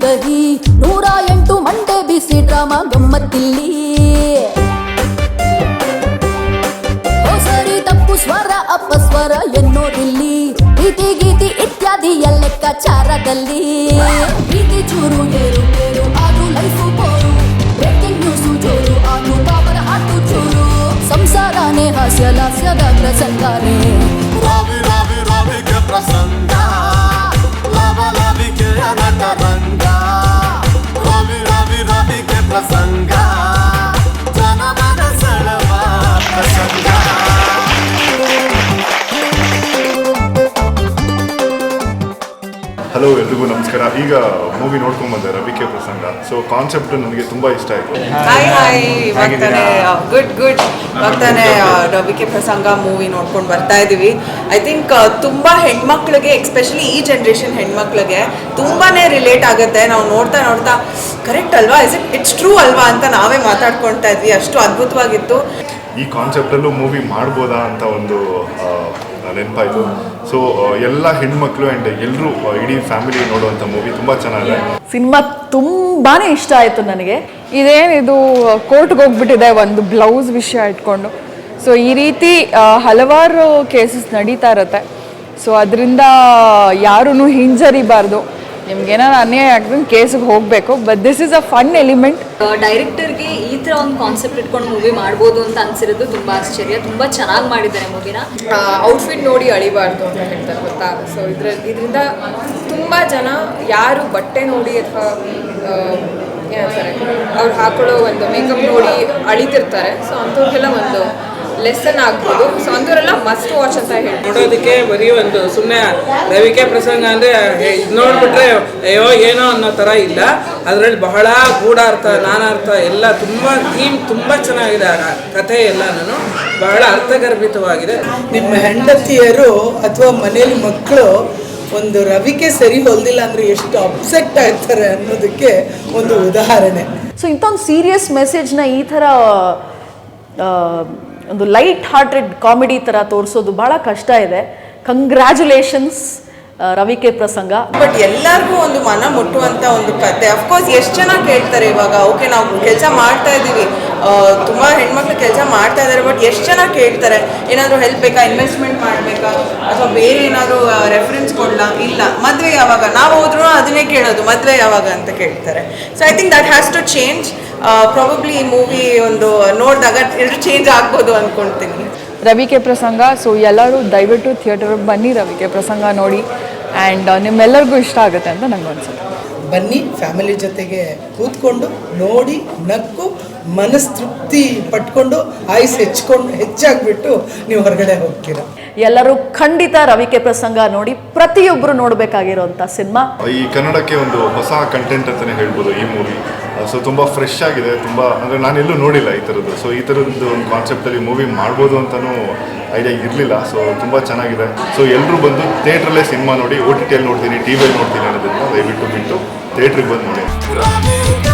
ಕಹಿ ನೂರ ಎಂಟು ಮಂಡೆ ಬಿಸಿ ಡ್ರಾಮಾ ಗಮ್ಮತ್ತಿಲ್ಲಿ ಸರಿ ತಪ್ಪು ಸ್ವರ ಅಪಸ್ವರ ಎನ್ನೋದಿಲ್ಲಿ ಪ್ರೀತಿ ಗೀತಿ ಇತ್ಯಾದಿಯ ಲೆಕ್ಕಾಚಾರದಲ್ಲಿ ಪ್ರೀತಿ ಚೂರು ಏರು ಏರು ಅದು ಲೈಫು ಬೋರು ಬ್ರೇಕಿಂಗ್ ನ್ಯೂಸು ಜೋರು ಅದು ಪಾಪರ ಹಾಟು ಚೂರು ಸಂಸಾರನೇ ಹಾಸ್ಯ ಲಾಸ್ಯದ ಪ್ರಸಂಗನೇ passar. ಹಲೋ ಎಲ್ರಿಗೂ ನಮಸ್ಕಾರ. ಈಗ ಮೂವಿ ನೋಡ್ಕೊಂಡ್ ಬಂದೆ ರವಿಕೆ ಪ್ರಸಂಗ ಸೊ ಕಾನ್ಸೆಪ್ಟ್ ನನಗೆ ತುಂಬಾ ಇಷ್ಟ ಆಯ್ತು. ಹಾಯ್ ಹಾಯ್ ಗುಡ್ ಗುಡ್ ಬರ್ತಾನೆ ರವಿ ಕೆ ಪ್ರಸಂಗ ಮೂವಿ ನೋಡ್ಕೊಂಡು ಬರ್ತಾ ಇದೀವಿ. ಐ ಥಿಂಕ್ ತುಂಬಾ ಹೆಣ್ಮಕ್ಳಿಗೆ ಎಕ್ಸ್ಪೆಷಲಿ ಈ ಜನ್ರೇಷನ್ ಹೆಣ್ಮಕ್ಳಿಗೆ ತುಂಬಾನೇ ರಿಲೇಟ್ ಆಗುತ್ತೆ. ನಾವು ನೋಡ್ತಾ ನೋಡ್ತಾ ಕರೆಕ್ಟ್ ಅಲ್ವಾ? ಇಸ್ ಇಟ್ ಇಟ್ಸ್ ಟ್ರೂ ಅಲ್ವಾ? ಅಂತ ನಾವೇ ಮಾತಾಡ್ಕೊಳ್ತಾ ಇದ್ವಿ. ಅಷ್ಟು ಅದ್ಭುತವಾಗಿತ್ತು. ಈ ಕಾನ್ಸೆಪ್ಟಲ್ಲೂ ಮೂವಿ ಮಾಡ್ಬೋದಾ ಅಂತ ಒಂದು ನೆನಪಾಯಿತು. ಸೊ ಎಲ್ಲ ಹೆಣ್ಮಕ್ಳು ಆ್ಯಂಡ್ ಎಲ್ಲರೂ ಇಡೀ ಫ್ಯಾಮಿಲಿ ನೋಡುವಂಥ ಮೂವಿ ತುಂಬ ಚೆನ್ನಾಗಿದೆ. ಸಿನಿಮಾ ತುಂಬಾ ಇಷ್ಟ ಆಯಿತು ನನಗೆ. ಇದೇನಿದು ಕೋರ್ಟ್ಗೆ ಹೋಗ್ಬಿಟ್ಟಿದೆ ಒಂದು ಬ್ಲೌಸ್ ವಿಷಯ ಇಟ್ಕೊಂಡು. ಸೊ ಈ ರೀತಿ ಹಲವಾರು ಕೇಸಸ್ ನಡೀತಾ ಇರುತ್ತೆ. ಸೊ ಅದರಿಂದ ಯಾರೂ ಹಿಂಜರಿಬಾರ್ದು. ನಿಮ್ಗೇನಾರು ಅನ್ಯಾಯ ಆಗಿದ್ರೆ ಕೇಸಿಗೆ ಹೋಗಬೇಕು but this is a fun element ಡೈರೆಕ್ಟರ್ಗೆ ಈ ಥರ ಒಂದು ಕಾನ್ಸೆಪ್ಟ್ ಇಟ್ಕೊಂಡು ಮೂವಿ ಮಾಡ್ಬೋದು ಅಂತ ಅನ್ಸಿರೋದು ತುಂಬ ಆಶ್ಚರ್ಯ. ತುಂಬ ಚೆನ್ನಾಗಿ ಮಾಡಿದ್ದಾರೆ ಮೂವಿನ ಔಟ್ಫಿಟ್ ನೋಡಿ ಅಳಿಬಾರ್ದು ಅಂತ ಹೇಳ್ತಾರೆ, ಗೊತ್ತಾ? ಸೊ ಇದ್ರ ಇದರಿಂದ ತುಂಬ ಜನ ಯಾರು ಬಟ್ಟೆ ನೋಡಿ ಅಥವಾ ಏನಂತಾರೆ ಅವ್ರು ಹಾಕೊಳ್ಳೋ ಒಂದು ಮೇಕಪ್ ನೋಡಿ ಅಳಿತಿರ್ತಾರೆ. ಸೊ ಅಂಥವ್ರಿಗೆಲ್ಲ ಒಂದು ಲೆಸನ್ ಆಗ್ಬೋದು. ಸೊ ಅಂದ್ರೆಲ್ಲ ಮಸ್ಟ್ ವಾಚ್ ಅಂತ ಹೇಳಿ ನೋಡೋದಕ್ಕೆ ಬರೀ ಒಂದು ಸುಮ್ಮನೆ ರವಿಕೆ ಪ್ರಸಂಗ ಅಂದರೆ ಇದು ನೋಡ್ಬಿಟ್ರೆ ಅಯ್ಯೋ ಏನೋ ಅನ್ನೋ ಥರ ಇಲ್ಲ. ಅದರಲ್ಲಿ ಬಹಳ ಗೂಢಾರ್ಥ ನಾನಾರ್ಥ ಎಲ್ಲ ತುಂಬ ಥೀಮ್ ತುಂಬ ಚೆನ್ನಾಗಿದೆ ಆ ಕಥೆ ನಾನು ಬಹಳ ಅರ್ಥಗರ್ಭಿತವಾಗಿದೆ. ನಿಮ್ಮ ಹೆಂಡತಿಯರು ಅಥವಾ ಮನೆಯಲ್ಲಿ ಮಕ್ಕಳು ಒಂದು ರವಿಕೆ ಸರಿ ಹೊಲ್ದಿಲ್ಲ ಅಂದ್ರೆ ಎಷ್ಟು ಅಪ್ಸೆಟ್ ಆಗ್ತಾರೆ ಅನ್ನೋದಕ್ಕೆ ಒಂದು ಉದಾಹರಣೆ. ಸೊ ಇಂಥ ಒಂದು ಸೀರಿಯಸ್ ಮೆಸೇಜ್ನ ಈ ಥರ ಒಂದು ಲೈಟ್ ಹಾರ್ಟೆಡ್ ಕಾಮಿಡಿ ಥರ ತೋರಿಸೋದು ಭಾಳ ಕಷ್ಟ ಇದೆ. ಕಂಗ್ರ್ಯಾಚುಲೇಷನ್ಸ್ ರವಿಕೆ ಪ್ರಸಂಗ. ಬಟ್ ಎಲ್ಲರಿಗೂ ಒಂದು ಮನ ಮುಟ್ಟುವಂತ ಒಂದು ಕತೆ. ಅಫ್ಕೋರ್ಸ್ ಎಷ್ಟು ಜನ ಕೇಳ್ತಾರೆ ಇವಾಗ ಓಕೆ ನಾವು ಕೆಲಸ ಮಾಡ್ತಾ ಇದ್ದೀವಿ. ತುಂಬಾ ಹೆಣ್ಮಕ್ಳು ಕೆಲಸ ಮಾಡ್ತಾ ಇದ್ದಾರೆ ಬಟ್ ಎಷ್ಟು ಜನ ಕೇಳ್ತಾರೆ, ಏನಾದರೂ ಹೆಲ್ಪ್ ಬೇಕಾ? ಇನ್ವೆಸ್ಟ್ಮೆಂಟ್ ಮಾಡಬೇಕಾ? ಅಥವಾ ಬೇರೆ ಏನಾದರೂ ರೆಫರೆನ್ಸ್ ಕೊಡ್ಲಾ? ಇಲ್ಲ. ಮದುವೆ ಯಾವಾಗ? ನಾವು ಹೋದ್ರು ಅದನ್ನೇ ಕೇಳೋದು, ಮದುವೆ ಯಾವಾಗ ಅಂತ ಕೇಳ್ತಾರೆ. So I think that has to change probably ಈ ಮೂವಿ ಒಂದು ನೋಡಿದಾಗ ಎಲ್ಲರೂ ಚೇಂಜ್ ಆಗ್ಬೋದು ಅಂದ್ಕೊಳ್ತೀನಿ ರವಿಕೆ ಪ್ರಸಂಗ ಸೊ ಎಲ್ಲರೂ ದಯವಿಟ್ಟು ಥಿಯೇಟರ್ ಬನ್ನಿ ರವಿಕೆ ಪ್ರಸಂಗ ನೋಡಿ. ಆ್ಯಂಡ್ ನಿಮ್ಮೆಲ್ಲರಿಗೂ ಇಷ್ಟ ಆಗುತ್ತೆ ಅಂತ ನಂಗೆ ಅನ್ಸುತ್ತೆ. ಬನ್ನಿ ಫ್ಯಾಮಿಲಿ ಜೊತೆಗೆ ಕೂತ್ಕೊಂಡು ನೋಡಿ ನಕ್ಕು ಮನಸ್ತೃಪ್ತಿ ಪಟ್ಕೊಂಡು ಆಯುಸ್ ಹೆಚ್ಕೊಂಡು ಹೆಚ್ಚಾಗ್ಬಿಟ್ಟು ನೀವು ಹೊರಗಡೆ ಹೋಗ್ತೀರಾ. ಎಲ್ಲರೂ ಖಂಡಿತ ರವಿಕೆ ಪ್ರಸಂಗ ನೋಡಿ ಪ್ರತಿಯೊಬ್ಬರು ನೋಡಬೇಕಾಗಿರೋಂಥ ಸಿನಿಮಾ. ಈ ಕನ್ನಡಕ್ಕೆ ಒಂದು ಹೊಸ ಕಂಟೆಂಟ್ ಅಂತಾನೆ ಹೇಳ್ಬೋದು ಈ ಮೂವಿ ಸೊ ತುಂಬ ಫ್ರೆಶ್ ಆಗಿದೆ, ತುಂಬ, ಅಂದರೆ ನಾನೆಲ್ಲೂ ನೋಡಿಲ್ಲ ಈ ಥರದ್ದು. ಸೊ ಈ ಥರದ್ದು ಒಂದು ಕಾನ್ಸೆಪ್ಟಲ್ಲಿ ಮೂವಿ ಮಾಡ್ಬೋದು ಅಂತಲೂ ಐಡಿಯಾ ಇರಲಿಲ್ಲ. ಸೊ ತುಂಬ ಚೆನ್ನಾಗಿದೆ. ಸೊ ಎಲ್ಲರೂ ಬಂದು ಥಿಯೇಟ್ರಲ್ಲೇ ಸಿನಿಮಾ ನೋಡಿ ಓ ಟಿ ಟಿಯಲ್ಲಿ ನೋಡ್ತೀನಿ ಟಿ ವಿಯಲ್ಲಿ ನೋಡ್ತೀನಿ ಅನ್ನೋದನ್ನು ದಯವಿಟ್ಟು ಬಿಟ್ಟು ಥಿಯೇಟ್ರಿಗೆ ಬಂದು ನೋಡಿ